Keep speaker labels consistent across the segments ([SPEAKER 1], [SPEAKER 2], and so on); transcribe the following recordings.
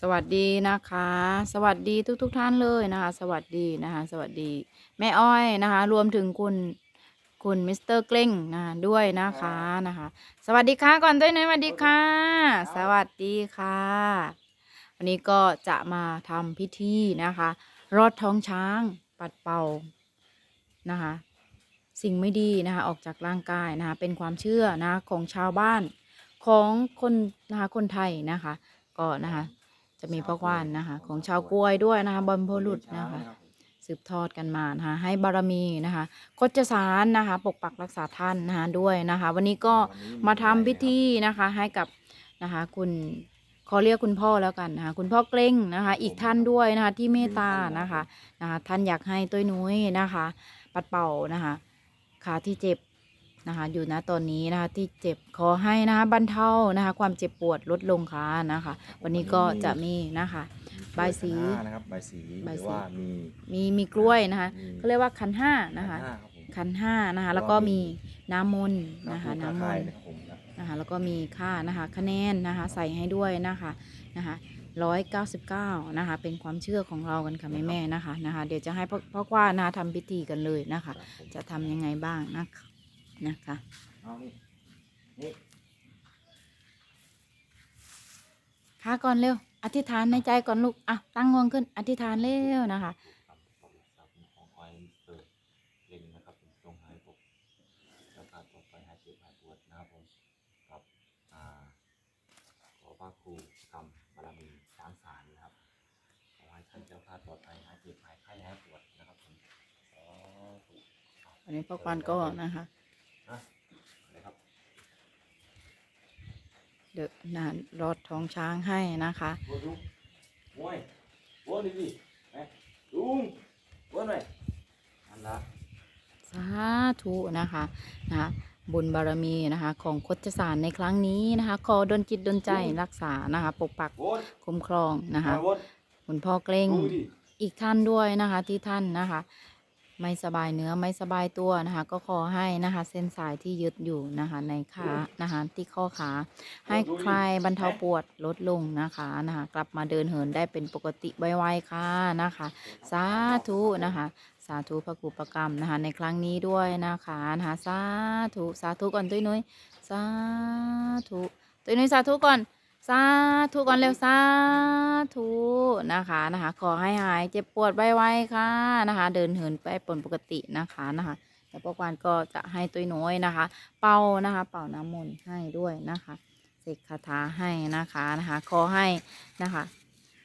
[SPEAKER 1] สวัสดีนะคะ สวัสดีทุกทุกๆท่านเลยนะคะ สวัสดีนะคะ สวัสดี แม่อ้อยนะคะ รวมถึงคุณคุณมิสเตอร์เกล้งนะคะด้วยนะคะนะคะ สวัสดีค่ะก่อนด้วยนะสวัสดีค่ะ สวัสดีค่ะ วันนี้ก็จะมาทำพิธีนะคะ รอดท้องช้างปัดเป่านะคะ สิ่งไม่ดีนะคะออกจากร่างกายนะคะ เป็นความเชื่อนะะของชาวบ้านของคนนะคะคนไทยนะคะ ก็นะคะ จะมีพ่อควานนะคะ ของชาวกล้วยด้วยนะคะบรรพบุรุษนะคะ สืบทอดกันมานะคะให้บารมีนะคะโคจสารนะคะ ปกปักรักษาท่านนะคะด้วยนะคะ วันนี้ก็มาทำพิธีนะคะ ให้กับนะคะคุณขอเรียกคุณพ่อแล้วกันนะคะคุณพ่อเกล้งนะคะ อีกท่านด้วยนะคะที่เมตตานะคะนะคะ ท่านอยากให้ตุ้ยนุ้ยนะคะ ปัดเป่านะคะขาที่เจ็บ นะคะอยู่นะตอนนี้นะคะที่เจ็บขอให้นะคะบรรเทานะคะ ความเจ็บปวดลดลงค่ะนะคะ วันนี้ก็จะมีนะคะบายสี
[SPEAKER 2] ขันห้นะครับใบายสีห
[SPEAKER 1] บาย
[SPEAKER 2] รือ
[SPEAKER 1] สี
[SPEAKER 2] ว่ามี
[SPEAKER 1] มีมีกล้วยนะคะ
[SPEAKER 2] มี
[SPEAKER 1] เขาเรียกว่าคันห้านะคะ
[SPEAKER 2] ขัห้าครับผม
[SPEAKER 1] คันห้านะคะ
[SPEAKER 2] แล้
[SPEAKER 1] แล้ว
[SPEAKER 2] วก็
[SPEAKER 1] ก็
[SPEAKER 2] มี
[SPEAKER 1] มีน้ำมนต์นะคะ
[SPEAKER 2] น้ำ
[SPEAKER 1] น้ำม
[SPEAKER 2] พุ
[SPEAKER 1] น
[SPEAKER 2] ท
[SPEAKER 1] ต์
[SPEAKER 2] ธาตุนะครับผมนะ
[SPEAKER 1] นะคะแล้วก็มีค่านะคะคะแนนนะคะใส่ให้ด้วยนะคะนะคะร้อยเก้าสิบเก้านะคะเป็นความเชื่อของเรากันค่ะแม่แม่ๆนะคะนะคะเดี๋ยวจะให้พ่อพ่อว่านะคะทำพิธีกันเลยนะคะ
[SPEAKER 2] ครับผม
[SPEAKER 1] จะทำยังไงบ้างนะคะ นะคะ
[SPEAKER 2] เอานี่นี่
[SPEAKER 1] ค่ะก่อนเร็ว อธิษฐานในใจก่อนลูก อะ ตั้งงวงขึ้น อธิษฐานเร็วนะคะ
[SPEAKER 2] ครับขอบคุณครับของคอยเกิดเล่นนะครับผมตรงหายปกแล้วก็ต่อไปหายเจ็บหายปวดนะครับผมกับอ่าขอพระครูกรรมบารมีช้างสารนะครับขอให้ท่านเจ้าพาดปลอดภัยหายเจ็บหายไข้หายปวดนะครับผมขอถูก
[SPEAKER 1] วันนี้พ่อควานก็นะคะ
[SPEAKER 2] นะนะครับ
[SPEAKER 1] เดอะนานรอดท้องช้างให้นะคะ
[SPEAKER 2] Vua Dung Ngồi Vua đi gì Này Dung Vua này Ăn đã
[SPEAKER 1] สาธุนะคะนะคะบุญบารมีนะคะของคดสารในครั้งนี้นะคะขอดลจิตดลใจรักษานะคะปกปัก
[SPEAKER 2] Vua
[SPEAKER 1] คุ้มครองนะคะ
[SPEAKER 2] Ngồi vua
[SPEAKER 1] คุณพ่อเกล้ง
[SPEAKER 2] Dung đi
[SPEAKER 1] อีกท่านด้วยนะคะที่ท่านนะคะ ไม่สบายเนื้อไม่สบายตัวนะคะก็ขอให้นะคะเส้นสายที่ยึดอยู่นะคะในขานะคะที่ข้อขา ให้คลายบรรเทาปวดลดลงนะคะนะคะกลับมาเดินเหินได้เป็นปกติไวๆค่ะนะคะสาธุนะคะสาธุพระกุปกรรมนะคะในครั้งนี้ด้วยนะคะนะคะสาธุสาธุก่อนตุ้ยนุ้ยสาธุตุ้ยนุ้ยสาธุก่อน สาธุก่อนเร็วสาธุนะคะนะคะ ขอให้หายเจ็บปวดไวๆค่ะนะคะ เดินเหินไปปนปกตินะคะนะคะแล้วพวกวานก็จะให้ตุ้ยน้อยนะคะ เป่านะคะ เป่าน้ำมนต์ให้ด้วยนะคะเสกคาถาให้นะคะนะคะ ขอให้นะคะ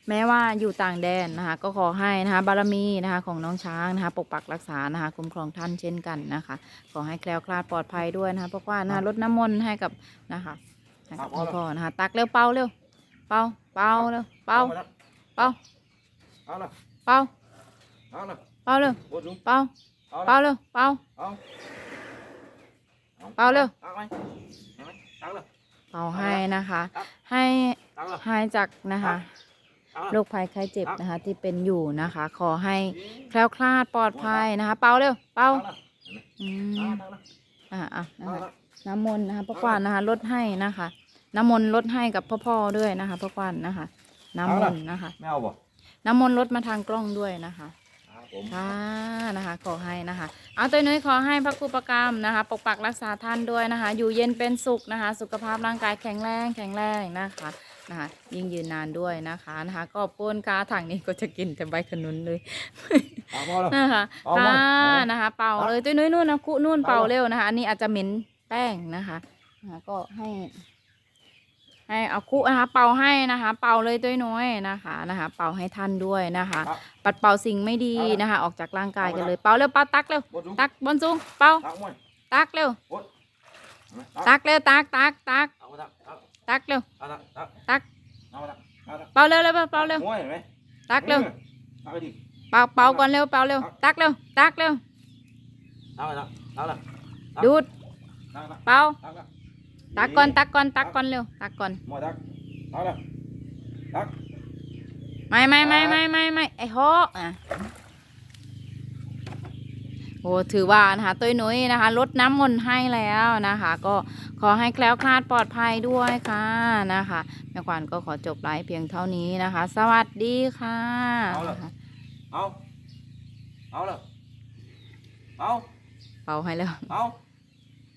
[SPEAKER 1] แม้ว่าอยู่ต่างแดนนะคะ ก็ขอให้นะคะ บารมีนะคะ ของน้องช้างนะคะ ปกปักรักษานะคะคุ้มครองท่านเช่นกันนะคะ ขอให้แคล้วคลาดปลอดภัยด้วยนะคะเพราะว่านะคะลดน้ำมนต์ให้กับนะคะ ให้กับคุณพ่อนะคะตักเร็วเป่าเร็วเป่าเป่าเร็วเป่า
[SPEAKER 2] เอา
[SPEAKER 1] เป่า
[SPEAKER 2] เอา nè
[SPEAKER 1] เป่า
[SPEAKER 2] เอา nè
[SPEAKER 1] เป่าเร็ว
[SPEAKER 2] Vua Dung
[SPEAKER 1] เป่า
[SPEAKER 2] เอา
[SPEAKER 1] เป่า
[SPEAKER 2] nè
[SPEAKER 1] เร็วเป่า
[SPEAKER 2] เอา
[SPEAKER 1] เอาเร็ว
[SPEAKER 2] Ăn mày Ăn mày Ăn nè
[SPEAKER 1] เป่าให้นะคะ ให้
[SPEAKER 2] Ăn nè
[SPEAKER 1] หายจากนะคะ
[SPEAKER 2] Ăn
[SPEAKER 1] โร
[SPEAKER 2] nè
[SPEAKER 1] คภัยไข้เจ็บนะคะ ที่เป็นอยู่นะคะ ขอให้แคล้วคลาดปลอดภัยนะคะ เป่าเร็วเป่า
[SPEAKER 2] Ăn nè
[SPEAKER 1] อืม
[SPEAKER 2] Ăn nè
[SPEAKER 1] อ่าอะนะ
[SPEAKER 2] Ăn
[SPEAKER 1] คะ
[SPEAKER 2] nè
[SPEAKER 1] น้ำมนต์นะคะพ่อควานนะคะลดให้นะคะ น้ำมนต์ลดให้กับพ่อพ่อด้วยนะคะพ่อควานนะคะ น้ำมนต์นะคะ
[SPEAKER 2] Mèo bỏ
[SPEAKER 1] น้ำมนต์ลดมาทางกล้องด้วยนะคะ
[SPEAKER 2] Đó, cũng
[SPEAKER 1] ค่ะนะคะ ขอให้นะคะ เอาตัวน้อยขอให้พระครูประกรรมนะคะ ปกปักรักษาท่านด้วยนะคะ อยู่เย็นเป็นสุขนะคะ สุขภาพร่างกายแข็งแรงแข็งแรงนะคะนะคะยิ่งยืนนานด้วยนะคะนะคะก็ปูนกาถังนี้ก็จะกินแต่ใบขนุนเลย
[SPEAKER 2] Ăn bao đâu
[SPEAKER 1] นะคะ
[SPEAKER 2] เอา
[SPEAKER 1] ค่ะ
[SPEAKER 2] มาเอามา
[SPEAKER 1] นะคะ เป่า
[SPEAKER 2] เอา
[SPEAKER 1] เลยตุ้ยนุ้ยนู่นนะคุนู่น
[SPEAKER 2] เอา
[SPEAKER 1] เป่า
[SPEAKER 2] มา
[SPEAKER 1] เร็วนะคะ อันนี้อาจจะเหม็นแป้งนะคะนะคะก็ให้ ให้เอาคุนะคะ เป่าให้นะคะ เป่าเลยตุ้ยน้อยนะคะนะคะ เป่าให้ท่านด้วยนะคะ
[SPEAKER 2] Đó,
[SPEAKER 1] ปัดเป่าสิ่งไม่ดี
[SPEAKER 2] เอาละ
[SPEAKER 1] นะคะ ออกจากร่างกาย
[SPEAKER 2] เอา
[SPEAKER 1] กัน
[SPEAKER 2] ละ
[SPEAKER 1] เลย เป่าเร็วเป่าตักเร็ว
[SPEAKER 2] Vua Dung
[SPEAKER 1] ตักบนสูงเป่า
[SPEAKER 2] Tắc mày
[SPEAKER 1] ตักเร็ว
[SPEAKER 2] Vua Ăn mày, Tắc
[SPEAKER 1] ตักเร็วตักตักตัก
[SPEAKER 2] Tắc Tắc Tắc
[SPEAKER 1] ตักเร็ว
[SPEAKER 2] Tắc Tắc
[SPEAKER 1] ตัก
[SPEAKER 2] Tắc Tắc Tắc
[SPEAKER 1] เป่าเร็วเร็วเป่าเร็ว
[SPEAKER 2] Ngồi mày
[SPEAKER 1] ตักเร็ว
[SPEAKER 2] Tắc cái gì
[SPEAKER 1] เป่าเป่าก่อนเร็วเป่าเร็วตักเร็วตักเร็ว
[SPEAKER 2] Tắc rồi Tắc Tắc rồi Tắc
[SPEAKER 1] ดูด
[SPEAKER 2] Tắc Tắc
[SPEAKER 1] เป่า
[SPEAKER 2] Tắc Tắc
[SPEAKER 1] ตักก่อนตักก่อนตักก่อนเร็วตักก่อน
[SPEAKER 2] Mồi Tắc Tắc rồi Tắc
[SPEAKER 1] ไม่ไม่ไม่ไม่ไม่ไม่ไอ้ฮอกอะโอ้ถือว่านะคะตุ้ยนุ้ยนะคะลดน้ำมนต์ให้แล้วนะคะ ก็ขอให้แคล้วคลาดปลอดภัยด้วยค่ะนะคะแม่ขวัญก็ขอจบไลฟ์เพียงเท่านี้นะคะ สวัสดีค่ะ
[SPEAKER 2] เอาล่ะเอาเอาเลยเอา
[SPEAKER 1] เป่าให้แล้ว
[SPEAKER 2] เอา